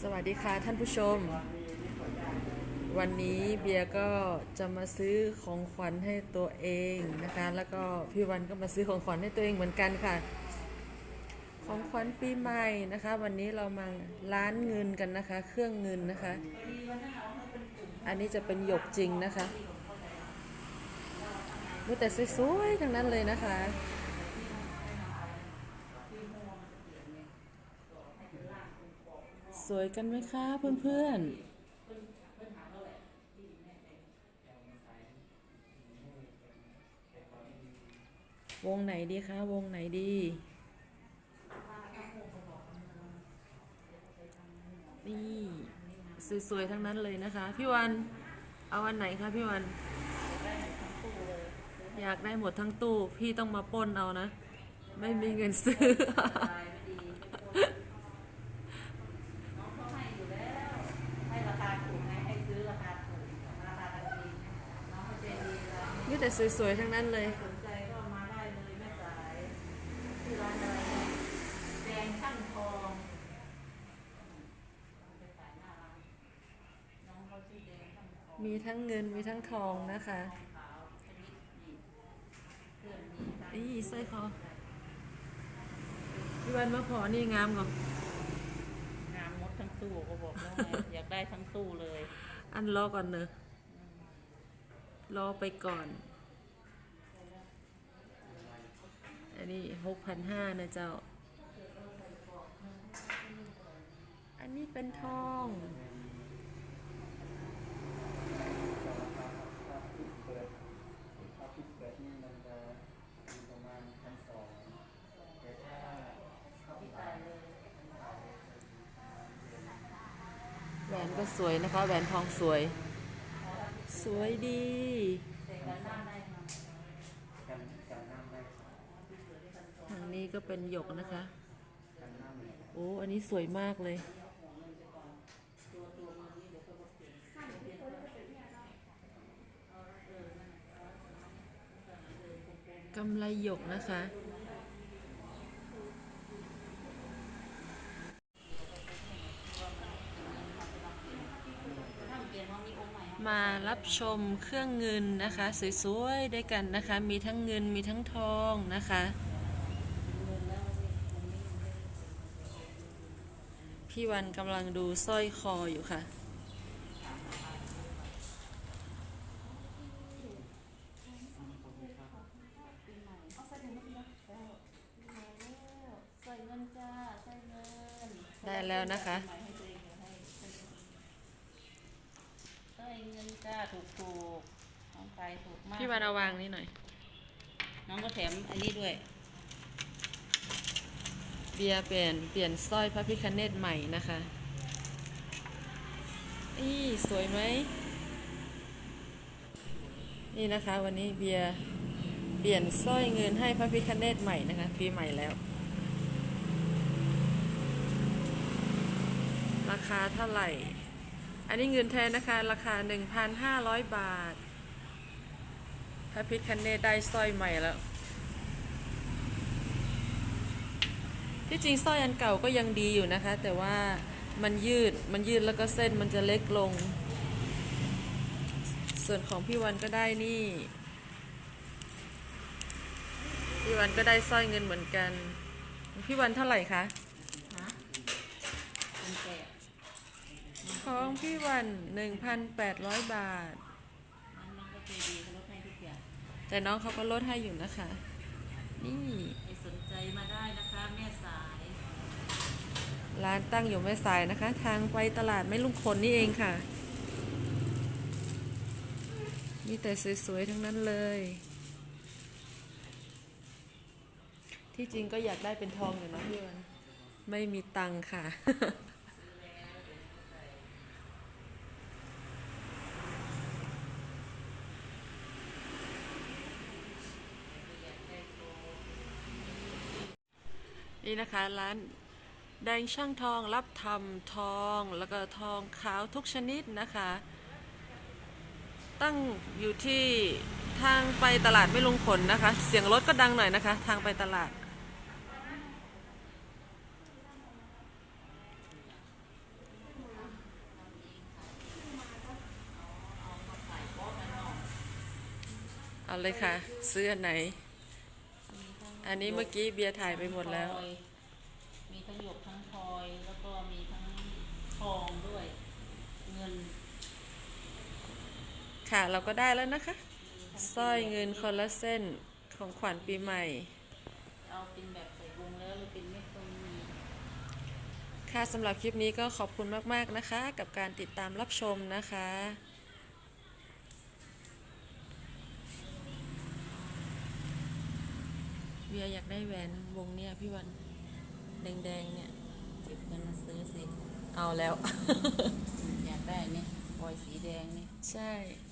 สวัสดีค่ะท่านผู้ชม วันนี้เบียร์ก็จะมาซื้อของขวัญให้ตัวเองนะคะ แล้วก็พี่วันก็มาซื้อของขวัญให้ตัวเองเหมือนกันค่ะ ของขวัญปีใหม่นะคะ วันนี้เรามาร้านเงินกันนะคะ เครื่องเงินนะคะ อันนี้จะเป็นหยกจริงนะคะมีแต่สวยๆทั้งนั้นเลยนะคะ สวยกันไหมคะเพื่อนๆวงไหนดีคะ วงไหนดี นี่สวยๆ ทั้งนั้นเลยนะคะ พี่วัน เอาอันไหนคะพี่วัน อยากได้หมดทั้งตู้ พี่ต้องมาป้นเอานะ ไม่มีเงินซื้อ ให้ราคาถูกไงให้ซื้อราคาถูกราคากันดีน้องเขาใจดี แล้วมีแต่สวยๆ ทั้งนั้นเลย สนใจก็มาได้เลยแม่สายที่ร้านอะไรเนี่ยแดงช่างทองไปขายหน้าร้านน้องเขาชื่อแดงช่างทองมีทั้งเงินมีทั้งทองนะคะขาวชนิดหยิบเครื่องนี้ค่ะอีสร้อยคอพี่วันมาขอนี่งามก่อนงามมดทั้งตู้ก็บอกแล้วไงอยากได้ทั้งตู้เลย อันรอก่อนเนอะ รอไปก่อน อันนี้หกพันห้านะเจ้า อันนี้เป็นทองแหวนก็สวยนะคะ แหวนทองสวย สวยดีแต่กันหน้าได้มากันกันน้ำได้ทางนี้ก็เป็นหยกนะคะ โอ้ อันนี้สวยมากเลย กำไรหยกนะคะ ถ้าเปลี่ยนว่ามีองค์ใหม่ มา รับชมเครื่องเงินนะคะ สวยๆด้วยกันนะคะ มีทั้งเงินมีทั้งทองนะคะ พี่วันกำลังดูสร้อยคออยู่ค่ะใส่เงินจ้าใส่เงินได้แล้วนะคะ ใส่เงิน จ้าถูกถูกๆน้องไปถูกมากพี่วันเอาวางนี่หน่อย น้องก็แถมอันนี้ด้วย เบียร์เปลี่ยนเปลี่ยนสร้อยพระพิคเนตใหม่นะคะนี่สวยไหม นี่นะคะวันนี้เบียร์เปลี่ยนสร้อยเงินให้พระพิคเนตใหม่นะคะปีใหม่แล้ว ราคาเท่าไหร่ อันนี้เงินแทนนะคะ ราคา 1,500 บาท พระพิคเนตได้สร้อยใหม่แล้ว ที่จริงสร้อยอันเก่าก็ยังดีอยู่นะคะ แต่ว่ามันยืด มันยืดแล้วก็เส้นมันจะเล็กลง ส่วนของพี่วันก็ได้นี่ พี่วันก็ได้สร้อยเงินเหมือนกัน พี่วันเท่าไหร่คะฮะเป็นแก่ ของพี่วัน1,800บาทน้องน้องก็ใจดีเขาลดให้ทุกอย่างแต่น้องเขาก็ลดให้อยู่นะคะ นี่ ใครสนใจมาได้นะคะ แม่สายร้านตั้งอยู่แม่สายนะคะ ทางไปตลาดไม่ลุงคนนี่เองค่ะ มีแต่สวยๆทั้งนั้นเลย ที่จริงก็อยากได้เป็นทองอยู่นะพี่วัน ไม่มีตังค์ค่ะ นี่นะคะร้านแดงช่างทองรับทำทองแล้วก็ทองขาวทุกชนิดนะคะ ตั้งอยู่ที่ทางไปตลาดไม่ลงขนนะคะ เสียงรถก็ดังหน่อยนะคะ ทางไปตลาด เอาเลยค่ะเสื้อไหน อันนี้เมื่อกี้เบียร์ถ่ายไปหมดแล้วทอยมีทั้งหยกทั้งทอยแล้วก็มีทั้งทองด้วย เงิน ค่ะเราก็ได้แล้วนะคะมีทั้สร้อยเงินคนละเส้นของขวัญปีใหม่ เอาเป็นแบบใส่วงแล้วหรือเป็นเม็ดก็มีค่ะสำหรับคลิปนี้ก็ขอบคุณมาก ๆ นะคะ กับการติดตามรับชมนะคะ เบียร์อยากได้แหวนวงเนี้ยพี่วันแดงๆเนี่ยเก็บเงินมาซื้อสิเอาแล้ว อยากได้เนี่ยปล่อยสีแดงนี่ ใช่เ